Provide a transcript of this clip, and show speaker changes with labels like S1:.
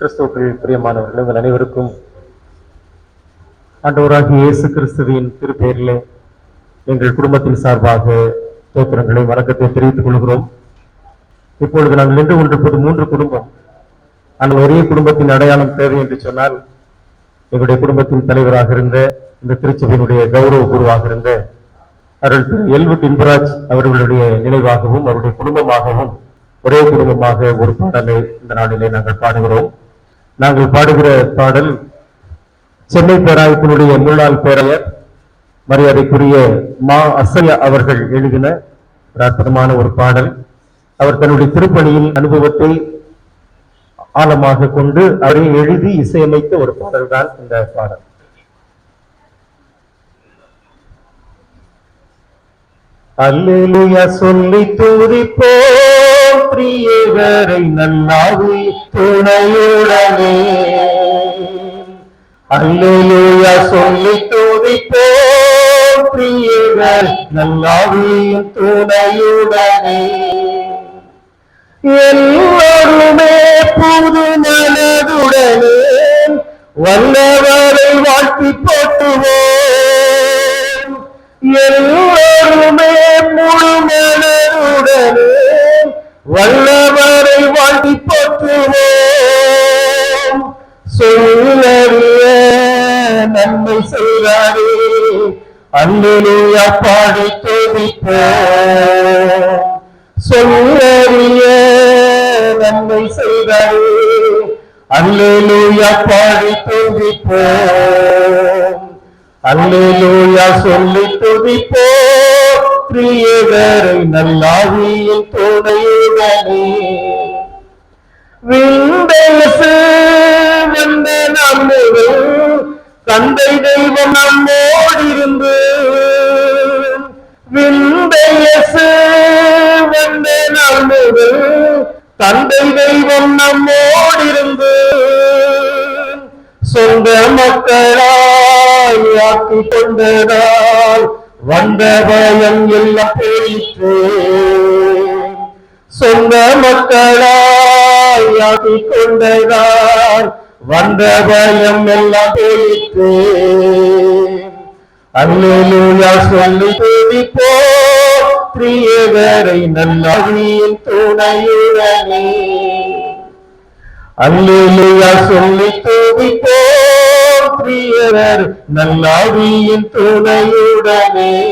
S1: கிறிஸ்துவுக்குள் பிரியமானவர்கள் உங்கள் அனைவருக்கும் ஆண்டவராகி இயேசு கிறிஸ்துவின் திருப்பெயரிலே எங்கள் குடும்பத்தின் சார்பாக தோத்திரங்களை வணக்கத்தை தெரிவித்துக் கொள்கிறோம். இப்பொழுது நாங்கள் நின்று கொண்டிருப்பது மூன்று குடும்பம். ஆனால் ஒரே குடும்பத்தின் அடையாளம் தேவை என்று சொன்னால் எங்களுடைய குடும்பத்தின் தலைவராக இருந்த இந்த திருச்சபையினுடைய கௌரவ குருவாக இருந்த அருள் திரு எல்வு இன்பராஜ் அவர்களுடைய நினைவாகவும் அவருடைய குடும்பமாகவும் ஒரே குடும்பமாக ஒரு பாடலை இந்த நாளிலே நாங்கள் பாடுகிறோம். நாங்கள் பாடுகிற பாடல் சென்னை பேராயத்தினுடைய முன்னாள் பேரையர் மரியாதைக்குரிய மா அசையா அவர்கள் எழுதின ஒரு அற்புதமான ஒரு பாடல். அவர் தன்னுடைய திருப்பணியின் அனுபவத்தை ஆழமாக கொண்டு அவரை எழுதி இசையமைத்த ஒரு பாடல் தான் இந்த பாடல். அல்லேலூயா சொல்லி துதிப்போம் பிரியவரை நல்லாவி துணையுடனே. அல்லேலூயா சொல்லி துதிப்போம் பிரியவர் நல்லாவியும் துணையுடனே. எல்லோருமே புது நலதுடனே வல்லவரை வாழ்த்தி போட்டுவோம் சொல்லறிய நன்மை செய்தாரே அல்லேலூயா பாடி துதிப்போம் சொல்லறிய நன்மை செய்தாரே அல்லேலூயா பாடி துதிப்போம் அல்லேலூயா சொல்லி துதிப்போம் பிரியவரை நல்லாவியின் துணையுடனே. தந்தை தெய்வம் நம்மோடிருந்து. விண்டையசு வந்த நம்முது தந்தை தெய்வம் நம்மோடிருந்து. சொந்த மக்களாய் ஆக்கி கொண்டதால் வந்த பயம் எல்லாம் போயிற்று சொந்த மக்களாய் ஆக்கி கொண்டதால் வந்த பயம் எல்லாம் போயிற்று அல்லேலூயா சொல்லி துதிப்போ பிரியவரை நல்லாவியின் துணையுடனே. அல்லேலூயா சொல்லி துதிப்போம். பிரியவர் நல்லாவியின் துணையுடனே.